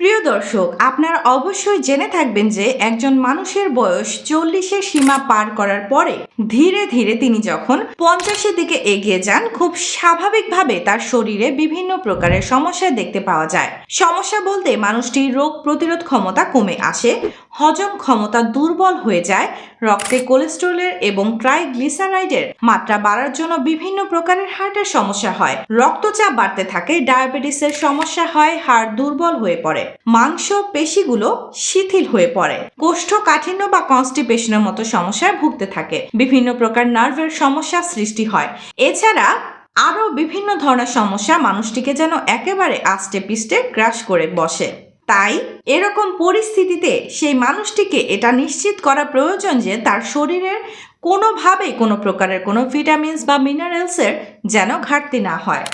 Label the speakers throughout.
Speaker 1: প্রিয় দর্শক, আপনারা অবশ্যই জেনে থাকবেন যে একজন মানুষের বয়স চল্লিশের সীমা পার করার পরে ধীরে ধীরে তিনি যখন পঞ্চাশের দিকে এগিয়ে যান, খুব স্বাভাবিকভাবে তার শরীরে বিভিন্ন প্রকারের সমস্যা দেখতে পাওয়া যায়। সমস্যা বলতে মানুষটির রোগ প্রতিরোধ ক্ষমতা কমে আসে, হজম ক্ষমতা দুর্বল হয়ে যায়, রক্তে কোলেস্টেরলের এবং ট্রাইগ্লিসারাইডের মাত্রা বাড়ার জন্য বিভিন্ন প্রকারের হার্টের সমস্যা হয়। রক্তচাপ বাড়তে থাকে, ডায়াবেটিসের সমস্যা হয়, হাড় দুর্বল হয়ে পড়ে, মাংস পেশিগুলো শিথিল হয়ে পড়ে, কোষ্ঠকাঠিন্য বা কনস্টিপেশনের মতো সমস্যায় ভুগতে থাকে। বিভিন্ন প্রকার নার্ভের সমস্যা সৃষ্টি হয়। এছাড়া আরও বিভিন্ন ধরনের সমস্যা মানুষটিকে যেন একেবারে আষ্টে পিষ্টে গ্রাস করে বসে। তাই এরকম পরিস্থিতিতে সেই মানুষটিকে এটা নিশ্চিত করা প্রয়োজন যে তার শরীরের কোনোভাবেই কোনো প্রকারের কোনো ভিটামিনস বা মিনারেলসের যেন ঘাটতি না হয়।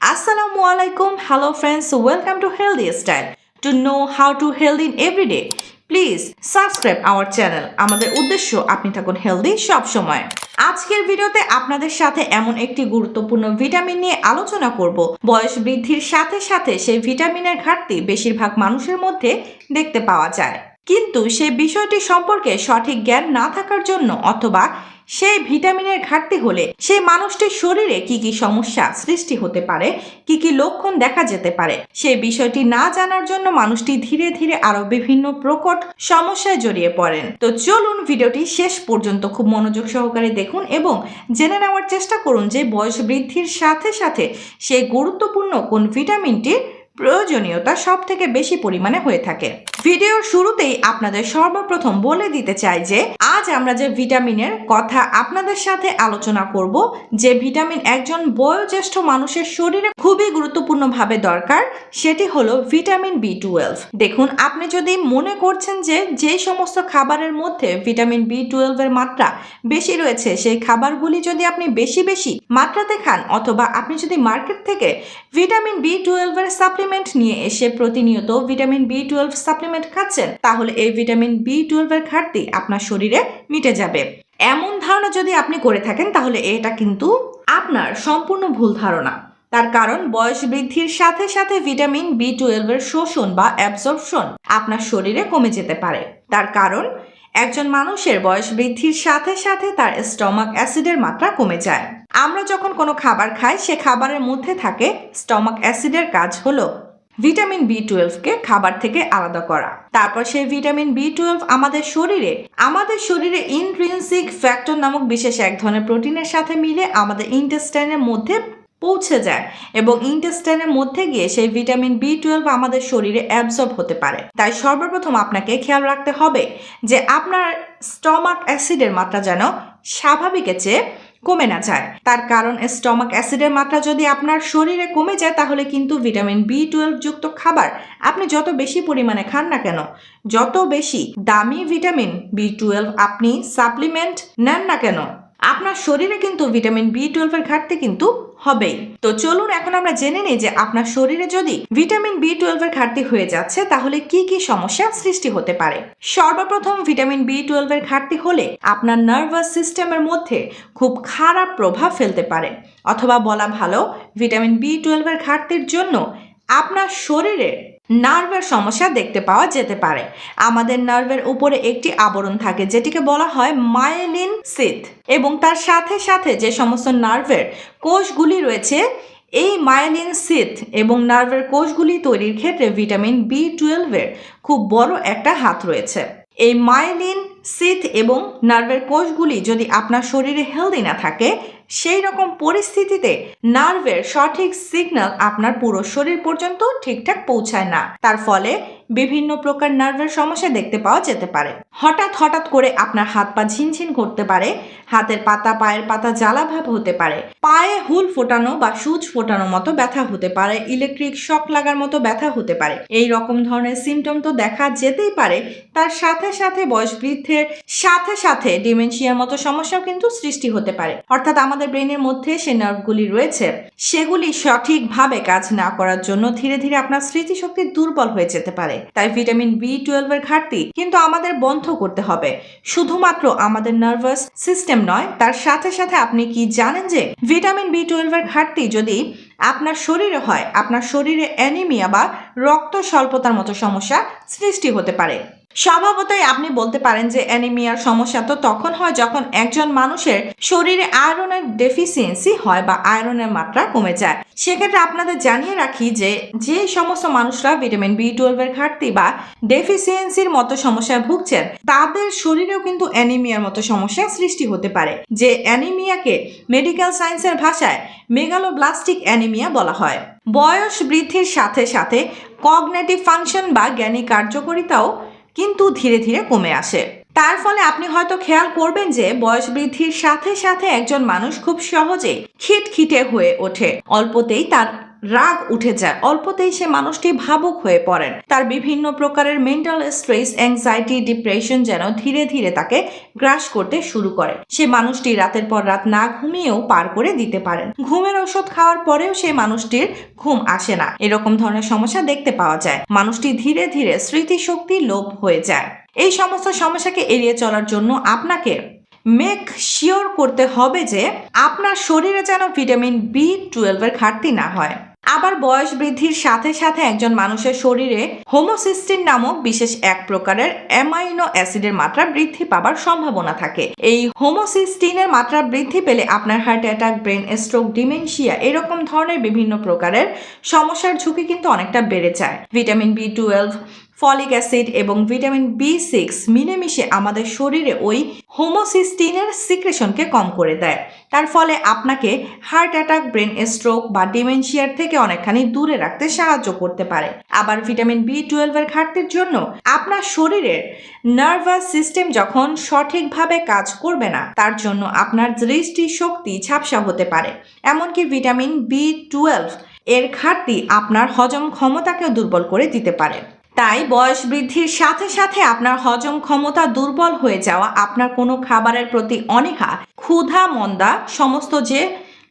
Speaker 1: আসসালামু আলাইকুম, hello friends, welcome to healthy style. To know how to healthy in everyday. Please subscribe our channel আমাদের উদ্দেশ্য আপনি থাকুন হেলদি সব সময় আজকের ভিডিওতে আপনাদের সাথে এমন একটি গুরুত্বপূর্ণ ভিটামিন নিয়ে আলোচনা করব। বয়স বৃদ্ধির সাথে সাথে সেই ভিটামিনের ঘাটতি বেশিরভাগ মানুষের মধ্যে দেখতে পাওয়া যায়। কিন্তু সে বিষয়টি সম্পর্কে সঠিক জ্ঞান না থাকার জন্য অথবা সেই ভিটামিনের ঘাটতি হলে সেই মানুষটির শরীরে কি কি সমস্যা সৃষ্টি হতে পারে, কি কি লক্ষণ দেখা যেতে পারে, সেই বিষয়টি না জানার জন্য মানুষটি ধীরে ধীরে আরও বিভিন্ন প্রকট সমস্যায় জড়িয়ে পড়েন। তো চলুন ভিডিওটি শেষ পর্যন্ত খুব মনোযোগ সহকারে দেখুন এবং জেনে নেওয়ার চেষ্টা করুন যে বয়স বৃদ্ধির সাথে সাথে সেই গুরুত্বপূর্ণ কোন ভিটামিনটির প্রয়োজনীয়তা সব থেকে বেশি পরিমাণে হয়ে থাকে। ভিডিওর শুরুতেই আপনাদের সর্বপ্রথম বলে দিতে চাই যে, আজ আমরা যে ভিটামিনের কথা আপনাদের সাথে আলোচনা করব, যে ভিটামিন একজন বয়োজ্যেষ্ঠ মানুষের শরীরে খুবই গুরুত্বপূর্ণভাবে দরকার, সেটি হলো ভিটামিন বি টুয়েলভ। দেখুন, আপনি যদি মনে করছেন যে যে সমস্ত খাবারের মধ্যে ভিটামিন বি টুয়েলভের মাত্রা বেশি রয়েছে, সেই খাবারগুলি যদি আপনি বেশি বেশি মাত্রাতে খান, অথবা আপনি যদি মার্কেট থেকে ভিটামিন বি টুয়েলভের সাপ্লিমেন্ট নিয়ে এসে প্রতিনিয়ত ভিটামিন বি টুয়েলভ সাপ্লিমেন্ট খাচ্ছেন, তাহলে এই ভিটামিন বি টুয়েলভের ঘাটতি আপনার শরীরে মিটে যাবে। এমন ধারণা যদি আপনি করে থাকেন, তাহলে এটা কিন্তু আপনার সম্পূর্ণ ভুল ধারণা। তার কারণ, বয়স বৃদ্ধির সাথে সাথে ভিটামিন বি টুয়েলভের শোষণ বা অ্যাবজর্পশন আপনার শরীরে কমে যেতে পারে। তার কারণ, একজন মানুষের বয়স বৃদ্ধির সাথে সাথে তার স্টমাক অ্যাসিডের মাত্রা কমে যায়। আমরা যখন কোনো খাবার খাই, সে খাবারের মধ্যে থাকে স্টমাক অ্যাসিডের কাজ হলো ভিটামিন বি টুয়েলভকে খাবার থেকে আলাদা করা। তারপর সেই ভিটামিন বি টুয়েলভ আমাদের শরীরে আমাদের শরীরে ইনট্রিনসিক ফ্যাক্টর নামক বিশেষ এক ধরনের প্রোটিনের সাথে মিলে আমাদের ইন্টেস্টাইনের মধ্যে পৌঁছে যায় এবং ইন্টেস্টাইনের মধ্যে গিয়ে সেই ভিটামিন বি টুয়েলভ আমাদের শরীরে অ্যাবজর্ব হতে পারে। তাই সর্বপ্রথম আপনাকে খেয়াল রাখতে হবে যে আপনার স্টমাক অ্যাসিডের মাত্রা যেন স্বাভাবিকের চেয়ে কমে না যায়। তার কারণ স্টমাক অ্যাসিডের মাত্রা যদি আপনার শরীরে কমে যায়, তাহলে কিন্তু ভিটামিন বি টুয়েলভ যুক্ত খাবার আপনি যত বেশি পরিমাণে খান না কেন, যত বেশি দামি ভিটামিন বি টুয়েলভ আপনি সাপ্লিমেন্ট নেন না কেন আপনার শরীরে কিন্তু ভিটামিন বি টুয়েলভের ঘাটতি কিন্তু হবেই। তো চলুন এখন আমরা জেনে নিই যে আপনার শরীরে যদি ভিটামিন বি টুয়েলভের ঘাটতি হয়ে যাচ্ছে, তাহলে কি কি সমস্যা সৃষ্টি হতে পারে? সর্বপ্রথম ভিটামিন বি টুয়েলভের ঘাটতি হলে আপনার নার্ভাস সিস্টেমের মধ্যে খুব খারাপ প্রভাব ফেলতে পারে। অথবা বলা ভালো, ভিটামিন বি টুয়েলভের ঘাটতির জন্য আপনার শরীরে নার্ভের সমস্যা দেখতে পাওয়া যেতে পারে। আমাদের নার্ভের উপরে একটি আবরণ থাকে, যেটিকে বলা হয় মায়েলিন সিথ। এবং তার সাথে সাথে যে সমস্ত নার্ভের কোষগুলি রয়েছে, এই মায়েলিন সিথ এবং নার্ভের কোষগুলি তৈরির ক্ষেত্রে ভিটামিন বি টুয়েলভের খুব বড় একটা হাত রয়েছে। এই মাইলিন সিথ এবং নার্ভের কোষগুলি যদি আপনার শরীরে হেলদি না থাকে সেই রকম পরিস্থিতিতে নার্ভের সঠিক সিগন্যাল আপনার পুরো শরীর পর্যন্ত ঠিকঠাক পৌঁছায় না। তার ফলে বিভিন্ন প্রকার নার্ভের সমস্যা দেখতে পাওয়া যেতে পারে। হঠাৎ হঠাৎ করে আপনার হাত পা ঝিনঝিন করতে পারে, হাতের পাতা, পায়ের পাতা জ্বালাভাব হতে পারে, পায়ে হুল ফোটানো বা সুচ ফোটানো মতো ব্যথা হতে পারে ইলেকট্রিক শক লাগার মতো ব্যথা হতে পারে। এই রকম ধরনের সিমটম তো দেখা যেতেই পারে, তার সাথে সাথে বয়স বৃদ্ধের সাথে সাথে ডিমেনশিয়ার মতো সমস্যাও কিন্তু সৃষ্টি হতে পারে। অর্থাৎ আমাদের ব্রেনের মধ্যে সে নার্ভগুলি রয়েছে, সেগুলি সঠিকভাবে কাজ না করার জন্য ধীরে ধীরে আপনার স্মৃতিশক্তি দুর্বল হয়ে যেতে পারে। পারে তাই ভিটামিন বি টুয়েলভের ঘাটতি কিন্তু আমাদের বন্ধ করতে হবে। শুধুমাত্র আমাদের নার্ভাস সিস্টেম নয়, তার সাথে সাথে আপনি কি জানেন যে ভিটামিন বি টুয়েলভের ঘাটতি যদি আপনার শরীরে হয়, আপনার শরীরে অ্যানিমিয়া বা রক্ত স্বল্পতার মতো সমস্যা সৃষ্টি হতে পারে। স্বভাবতই আপনি বলতে পারেন যে অ্যানিমিয়ার সমস্যা তো তখন হয় যখন একজন মানুষের শরীরে আয়রনের ডেফিসিয়েন্সি হয় বা আয়রনের মাত্রা কমে যায়। সেক্ষেত্রে আপনাদের জানিয়ে রাখি যে যে সমস্ত মানুষরা ভিটামিন বি টুয়েলভের ঘাটতি বা ডেফিসিয়েন্সির মতো সমস্যায় ভুগছেন, তাদের শরীরেও কিন্তু অ্যানিমিয়ার মতো সমস্যা সৃষ্টি হতে পারে, যে অ্যানিমিয়াকে মেডিকেল সায়েন্সের ভাষায় মেগালোব্লাস্টিক অ্যানিমিয়া বলা হয়। বয়স বৃদ্ধির সাথে সাথে কগনেটিভ ফাংশন বা জ্ঞানী কার্যকারিতাও কিন্তু ধীরে ধীরে কমে আসে। তার ফলে আপনি হয়তো খেয়াল করবেন যে বয়স বৃদ্ধির সাথে সাথে একজন মানুষ খুব সহজে খিটখিটে হয়ে ওঠে। অল্পতেই তার রাগ উঠে যায়। অল্পতেই সে মানুষটি ভাবুক হয়ে পড়েন। তার বিভিন্ন প্রকারের মেন্টাল স্ট্রেস অ্যাংজাইটি ডিপ্রেশন যেন ধীরে ধীরে তাকে গ্রাস করতে শুরু করে। সে মানুষটি রাতের পর রাত না ঘুমিয়েও পার করে দিতে পারেন। ঘুমের ওষুধ খাওয়ার পরেও সে মানুষটির ঘুম আসে না। এরকম ধরনের সমস্যা দেখতে পাওয়া যায়। মানুষটি ধীরে ধীরে স্মৃতিশক্তি লোপ হয়ে যায়। এই সমস্ত সমস্যাকে এড়িয়ে চলার জন্য আপনাকে মেক শিওর করতে হবে যে আপনার শরীরে যেন ভিটামিন বি টুয়েলভের ঘাটতি না হয়। আবার বয়স বৃদ্ধির সাথে সাথে একজন মানুষের শরীরে হোমোসিস্টিন নামক বিশেষ এক প্রকারের অ্যামাইনো অ্যাসিডের মাত্রা বৃদ্ধি পাবার সম্ভাবনা থাকে। এই হোমোসিস্টিনের মাত্রা বৃদ্ধি পেলে আপনার heart attack, brain stroke, dementia এরকম ধরনের বিভিন্ন প্রকারের সমস্যার ঝুঁকি কিন্তু অনেকটা বেড়ে যায়। Vitamin B twelve folic acid এবং ভিটামিন বি সিক্স মিলেমিশে আমাদের শরীরে ওই হোমোসিস্টিনের সিক্রেশনকে কম করে দেয়। তার ফলে আপনাকে হার্ট অ্যাটাক, ব্রেন স্ট্রোক বা ডিমেনশিয়ার থেকে অনেকখানি দূরে রাখতে সাহায্য করতে পারে। আবার ভিটামিন বি টুয়েলভের ঘাটতির জন্য আপনার শরীরের নার্ভাস সিস্টেম যখন সঠিকভাবে কাজ করবে না, তার জন্য আপনার দৃষ্টি শক্তি ঝাপসা হতে পারে। এমনকি ভিটামিন বি টুয়েলভ এর ঘাটতি আপনার হজম ক্ষমতাকেও দুর্বল করে দিতে পারে। তাই বয়স বৃদ্ধির সাথে সাথে আপনার হজম ক্ষমতা দুর্বল হয়ে যাওয়া, আপনার কোনো খাবারের প্রতি অনীহা, ক্ষুধা, মন্দা, সমস্ত যে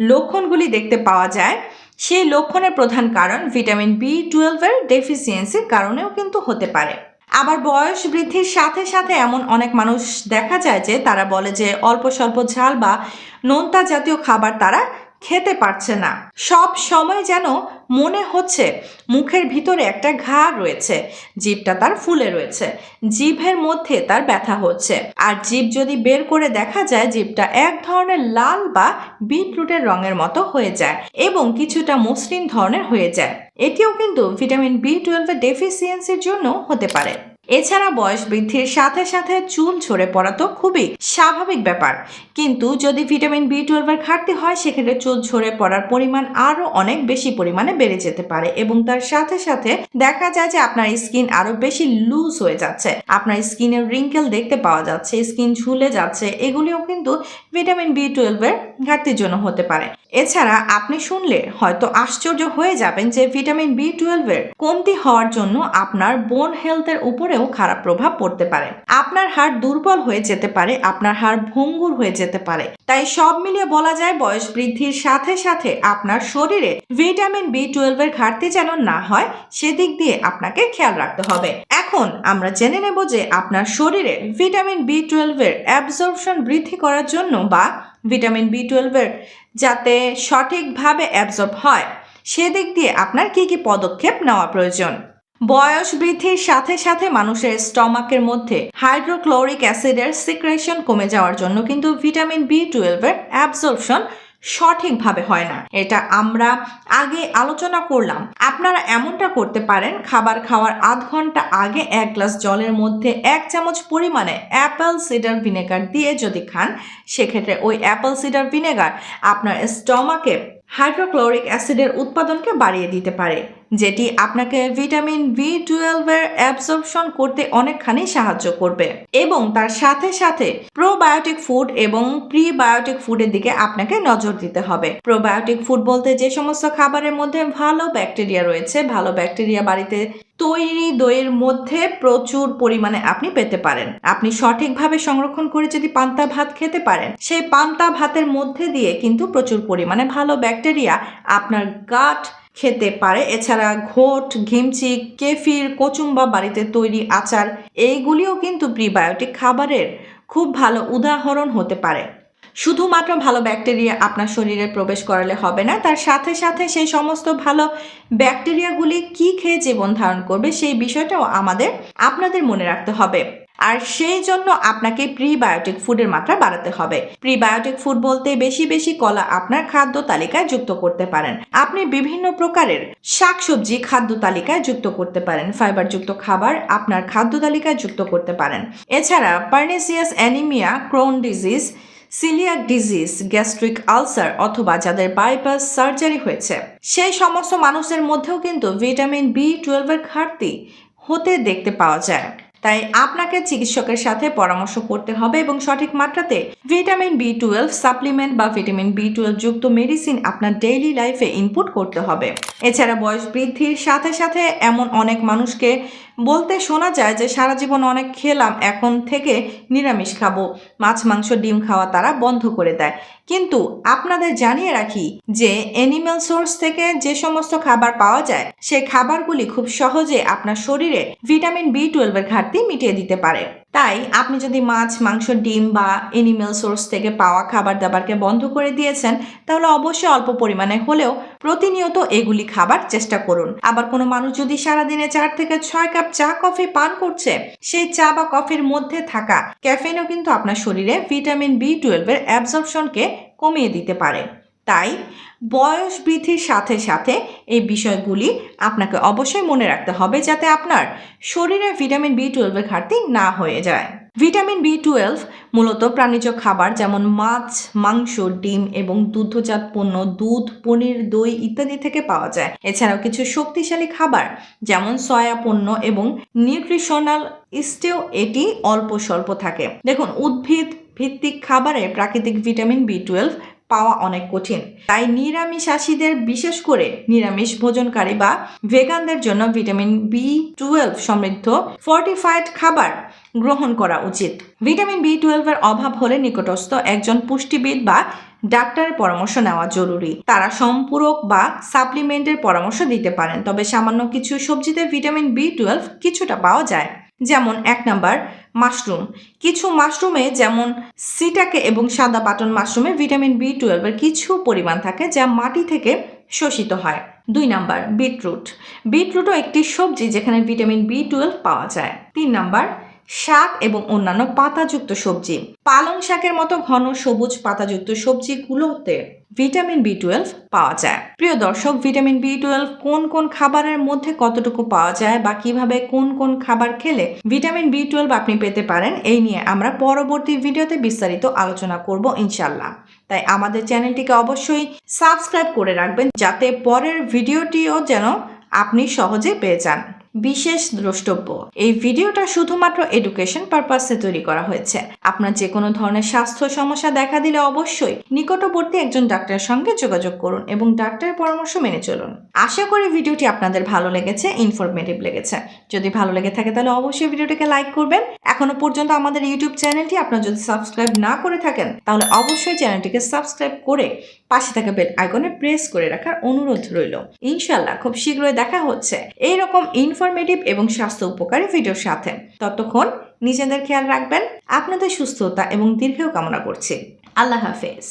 Speaker 1: লক্ষণগুলি দেখতে পাওয়া যায়, সেই লক্ষণের প্রধান কারণ ভিটামিন বি টুয়েলভের ডেফিসিয়েন্সির কারণেও কিন্তু হতে পারে। আবার বয়স বৃদ্ধির সাথে সাথে এমন অনেক মানুষ দেখা যায় যে তারা বলে যে অল্প স্বল্প ঝাল বা নোনতা জাতীয় খাবার তারা খেতে পারছে না। সব সময় যেন মনে হচ্ছে মুখের ভিতরে একটা ঘা রয়েছে, জিভটা তার ফুলে রয়েছে, জিভের মধ্যে তার ব্যথা হচ্ছে। আর জিভ যদি বের করে দেখা যায়, জিভটা এক ধরনের লাল বা বিটরুটের রঙের মতো হয়ে যায় এবং কিছুটা মসৃণ ধরনের হয়ে যায়। এটিও কিন্তু ভিটামিন বি টুয়েলভের ডেফিসিয়েন্সির জন্য হতে পারে। এছাড়া বয়স বৃদ্ধির সাথে সাথে চুল ঝরে পড়া তো খুবই স্বাভাবিক ব্যাপার। কিন্তু যদি ভিটামিন বি টুয়েলভের ঘাটতি হয়, সেক্ষেত্রে চুল ঝরে পড়ার পরিমাণ আরও অনেক বেশি পরিমাণে বেড়ে যেতে পারে এবং তার সাথে সাথে দেখা যায় যে আপনার স্কিন আরও বেশি লুজ হয়ে যাচ্ছে। আপনার স্কিনের রিঙ্কেল দেখতে পাওয়া যাচ্ছে, স্কিন ঝুলে যাচ্ছে, এগুলিও কিন্তু ভিটামিন বি টুয়েলভের ঘাটতির জন্য হতে পারে। এছাড়া আপনি শুনলে হয়তো আশ্চর্য হয়ে যাবেন যে ভিটামিন বি টুয়েলভের কমতি হওয়ার জন্য আপনার বোন হেলথের উপরেও খারাপ প্রভাব পড়তে পারে। আপনার হাড় দুর্বল হয়ে যেতে পারে, আপনার হাড় ভঙ্গুর হয়ে যেতে পারে। তাই সব মিলিয়ে বলা যায় বয়স বৃদ্ধির সাথে সাথে আপনার শরীরে ভিটামিন বি টুয়েলভের ঘাটতি যেন না হয়, সেদিক দিয়ে আপনাকে খেয়াল রাখতে হবে। এখন আমরা জেনে নেব যে আপনার শরীরে ভিটামিন বি টুয়েলভের অ্যাবজর্পশন বৃদ্ধি করার জন্য বা ভিটামিন বি টুয়েলভের যাতে সঠিকভাবে অ্যাবজর্ব হয়, সেদিক দিয়ে আপনার কি কি পদক্ষেপ নেওয়া প্রয়োজন? বয়স বৃদ্ধির সাথে সাথে মানুষের স্টমাকের মধ্যে হাইড্রোক্লোরিক অ্যাসিডের সিক্রেশন কমে যাওয়ার জন্য কিন্তু ভিটামিন বি টুয়েলভের অ্যাবজর্পশন সঠিকভাবে হয় না। এটা আমরা আগে আলোচনা করলাম। আপনারা এমনটা করতে পারেন, খাবার খাওয়ার আধ ঘণ্টা আগে এক গ্লাস জলের মধ্যে এক চামচ পরিমাণে অ্যাপেল সিডার ভিনেগার দিয়ে যদি খান, সেক্ষেত্রে ওই অ্যাপেল সিডার ভিনেগার আপনার স্টমাকে হাইড্রোক্লোরিক অ্যাসিডের উৎপাদনকে বাড়িয়ে দিতে পারে। যেটি আপনাকে ভিটামিন বি টুয়েলভের অ্যাবজর্পশন করতে অনেকখানি সাহায্য করবে। এবং তার সাথে সাথে প্রোবায়োটিক ফুড এবং প্রিবায়োটিক ফুডের দিকে আপনাকে নজর দিতে হবে। প্রোবায়োটিক ফুড বলতে যে সমস্ত খাবারের মধ্যে ভালো ব্যাকটেরিয়া রয়েছে, ভালো ব্যাকটেরিয়া বাড়িতে তৈরি দইয়ের মধ্যে প্রচুর পরিমাণে আপনি পেতে পারেন। আপনি সঠিকভাবে সংরক্ষণ করে যদি পান্তা ভাত খেতে পারেন, সেই পান্তা ভাতের মধ্যে দিয়ে কিন্তু প্রচুর পরিমাণে ভালো ব্যাকটেরিয়া আপনার গাট খেতে পারে। এছাড়া ঘোট, ঘিমচি, কেফির, কচুম্বা বাড়িতে তৈরি আচার, এইগুলিও কিন্তু প্রিবায়োটিক খাবারের খুব ভালো উদাহরণ হতে পারে। শুধুমাত্র ভালো ব্যাকটেরিয়া আপনার শরীরে প্রবেশ করালে হবে না, তার সাথে সাথে সেই সমস্ত ভালো ব্যাকটেরিয়াগুলি কি খেয়ে জীবন ধারণ করবে সেই বিষয়টাও আমাদের, আপনাদের মনে রাখতে হবে। আর সেই জন্য আপনাকে প্রিবায়োটিক ফুডের মাত্রা বাড়াতে হবে। প্রিবায়োটিক ফুড বলতে বেশি বেশি কলা আপনার খাদ্য তালিকায় যুক্ত করতে পারেন। আপনি বিভিন্ন প্রকারের শাকসবজি খাদ্য তালিকায় যুক্ত করতে পারেন। ফাইবারযুক্ত খাবার আপনার খাদ্য তালিকায় যুক্ত করতে পারেন। এছাড়া pernicious anaemia Crohn disease coeliac disease gastric ulcer অথবা যাদের বাইপাস সার্জারি হয়েছে। সেই সমস্ত মানুষের মধ্যেও কিন্তু ভিটামিন বি টুয়েলভের ঘাটতি হতে দেখতে পাওয়া যায়। তাই আপনাকে চিকিৎসকের সাথে পরামর্শ করতে হবে এবং সঠিক মাত্রাতে ভিটামিন বি টুয়েলভ সাপ্লিমেন্ট বা ভিটামিন বি টুয়েলভ যুক্ত মেডিসিন আপনার ডেইলি লাইফে ইনপুট করতে হবে। এছাড়া বয়স বৃদ্ধির সাথে সাথে এমন অনেক মানুষকে বলতে শোনা যায় যে, সারা জীবন অনেক খেলাম, এখন থেকে নিরামিষ খাব। মাছ, মাংস, ডিম খাওয়া তারা বন্ধ করে দেয়। কিন্তু আপনাদের জানিয়ে রাখি যে অ্যানিম্যাল সোর্স থেকে যে সমস্ত খাবার পাওয়া যায়, সেই খাবারগুলি খুব সহজে আপনার শরীরে ভিটামিন বি টুয়েলভের ঘাটতি মিটিয়ে দিতে পারে। তাই আপনি যদি মাছ, মাংস, ডিম বা এনিম্যাল সোর্স থেকে পাওয়া খাবার দাবারকে বন্ধ করে দিয়েছেন, তাহলে অবশ্যই অল্প পরিমাণে হলেও প্রতিনিয়ত এগুলি খাবার চেষ্টা করুন। আবার কোনো মানুষ যদি সারাদিনে চার থেকে ছয় কাপ চা, কফি পান করছে, সেই চা বা কফির মধ্যে থাকা ক্যাফেনও কিন্তু আপনার শরীরে ভিটামিন বি টুয়েলভের অ্যাবজর্পশনকে কমিয়ে দিতে পারে। তাই বয়স বৃদ্ধির সাথে সাথে এই বিষয়গুলি আপনাকে অবশ্যই মনে রাখতে হবে যাতে আপনার শরীরে ভিটামিন বি টুয়েলভের ঘাটতি না হয়ে যায়। ভিটামিন বি টুয়েলভ মূলত প্রাণীজ খাবার যেমন মাছ, মাংস, ডিম এবং দুগ্ধজাত পণ্য, দুধ, পনির, দই ইত্যাদি থেকে পাওয়া যায়। এছাড়াও কিছু শক্তিশালী খাবার যেমন সয়া পণ্য এবং নিউট্রিশনাল ইস্টেও এটি অল্প স্বল্প থাকে। দেখুন, উদ্ভিদ ভিত্তিক খাবারে প্রাকৃতিক ভিটামিন বি টুয়েলভ পাওয়া অনেক কঠিন। তাই নিরামিষাশীদের বিশেষ করে নিরামিষ ভোজনকারী বা ভেগানদের জন্য ভিটামিন বি টুয়েলভ সমৃদ্ধ ফর্টিফাইড খাবার গ্রহণ করা উচিত। ভিটামিন বি টুয়েলভের অভাব হলে নিকটস্থ একজন পুষ্টিবিদ বা ডাক্তারের পরামর্শ নেওয়া জরুরি। তারা সম্পূরক বা সাপ্লিমেন্টের পরামর্শ দিতে পারেন, তবে সামান্য কিছু সবজিতে ভিটামিন বি টুয়েলভ কিছুটা পাওয়া যায়। যেমন এক নাম্বার, মাশরুম। কিছু মাশরুমে যেমন সিটাকে এবং সাদা বাটন মাশরুমে ভিটামিন বি টুয়েলভের কিছু পরিমাণ থাকে যা মাটি থেকে শোষিত হয়। দুই নাম্বার, বিটরুট। বিটরুটও একটি সবজি যেখানে ভিটামিন বি টুয়েলভ পাওয়া যায়। তিন নাম্বার শাক এবং অন্যান্য পাতাযুক্ত সবজি। পালং শাকের মতো ঘন সবুজ পাতাযুক্ত সবজিগুলোতে ভিটামিন বি টুয়েলভ পাওয়া যায়। প্রিয় দর্শক, ভিটামিন বি টুয়েলভ কোন কোন খাবারের মধ্যে কতটুকু পাওয়া যায় বা কীভাবে কোন কোন খাবার খেলে ভিটামিন বি টুয়েলভ আপনি পেতে পারেন, এই নিয়ে আমরা পরবর্তী ভিডিওতে বিস্তারিত আলোচনা করব ইনশাল্লাহ তাই আমাদের চ্যানেলটিকে অবশ্যই সাবস্ক্রাইব করে রাখবেন, যাতে পরের ভিডিওটিও যেন আপনি সহজে পেয়ে যান। বিশেষ দ্রষ্টব্য। এই ভিডিওটা শুধুমাত্র এডুকেশন পারপাসে তৈরি করা হয়েছে। আপনার যে কোনো ধরনের স্বাস্থ্য সমস্যা দেখা দিলে অবশ্যই নিকটবর্তী একজন ডাক্তারের সঙ্গে যোগাযোগ করুন এবং ডাক্তারের পরামর্শ মেনে চলুন। আশা করি ভিডিওটি আপনাদের ভালো লেগেছে ইনফরমেটিভ লেগেছে। যদি ভালো লেগে থাকে তাহলে অবশ্যই ভিডিওটিকে লাইক করবেন। এখনও পর্যন্ত আমাদের ইউটিউব চ্যানেলটি আপনার যদি সাবস্ক্রাইব না করে থাকেন, তাহলে অবশ্যই চ্যানেলটিকে সাবস্ক্রাইব করে পাশে থাকা বেল আইকনে প্রেস করে রাখার অনুরোধ রইল। ইনশাল্লাহ খুব শীঘ্রই দেখা হচ্ছে এইরকম ইনফরমেটিভ এবং স্বাস্থ্য উপকারী ভিডিওর সাথে। ততক্ষণ নিজেদের খেয়াল রাখবেন, আপনাদের সুস্থতা এবং দীর্ঘ কামনা করছি। আল্লাহ হাফেজ।